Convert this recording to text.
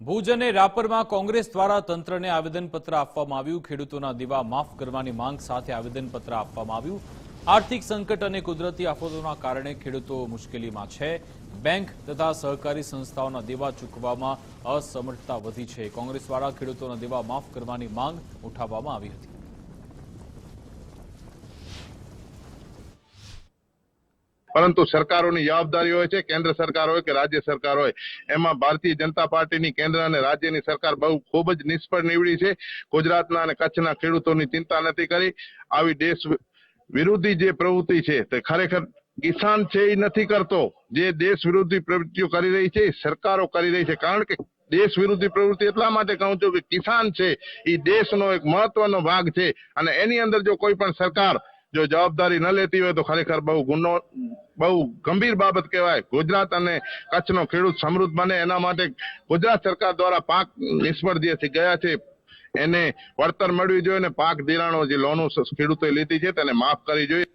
ભુજ અને રાપરમાં કોંગ્રેસ દ્વારા તંત્રને આવેદનપત્ર આપવામાં આવ્યું. ખેડૂતોના દેવા માફ કરવાની માંગ સાથે આવેદનપત્ર આપવામાં આવ્યું. આર્થિક સંકટ અને કુદરતી આફતોના કારણે ખેડૂતો મુશ્કેલીમાં છે. બેંક તથા સહકારી સંસ્થાઓના દેવા ચૂકવવામાં અસમર્થતા વધી છે. કોંગ્રેસ દ્વારા ખેડૂતોના દેવા માફ કરવાની માંગ ઉઠાવવામાં આવી હતી. પરંતુ સરકારોની જવાબદારી હોય છે, કેન્દ્ર સરકાર હોય કે રાજ્ય સરકાર હોય, એમાં ભારતીય જનતા પાર્ટીની કેન્દ્ર અને રાજ્યની સરકાર બહુ ખૂબ જ નિષ્ફળ નીવડી છે. ગુજરાતના અને કચ્છના ખેડૂતોની ચિંતા નથી કરી. આવી દેશ વિરોધી જે પ્રવૃત્તિ છે તે ખરેખર કિસાન છે એ નથી કરતો. જે દેશ વિરોધી પ્રવૃત્તિઓ કરી રહી છે સરકારો કરી રહી છે. કારણ કે દેશ વિરોધી પ્રવૃત્તિ એટલા માટે કહું છું કે કિસાન છે એ દેશનો એક મહત્વનો ભાગ છે. અને એની અંદર જો કોઈ પણ સરકાર જો જવાબદારી ન લેતી હોય તો ખરેખર બહુ ગુનો, બહુ ગંભીર બાબત કહેવાય. ગુજરાત અને કચ્છનો ખેડૂત સમૃદ્ધ બને એના માટે ગુજરાત સરકાર દ્વારા પાક નિષ્ફળ જે ગયા છે, એને વળતર મળવી જોઈએ અને પાક ધિરાણો જે લોનો ખેડૂતોએ લીધી છે તેને માફ કરી જોઈએ.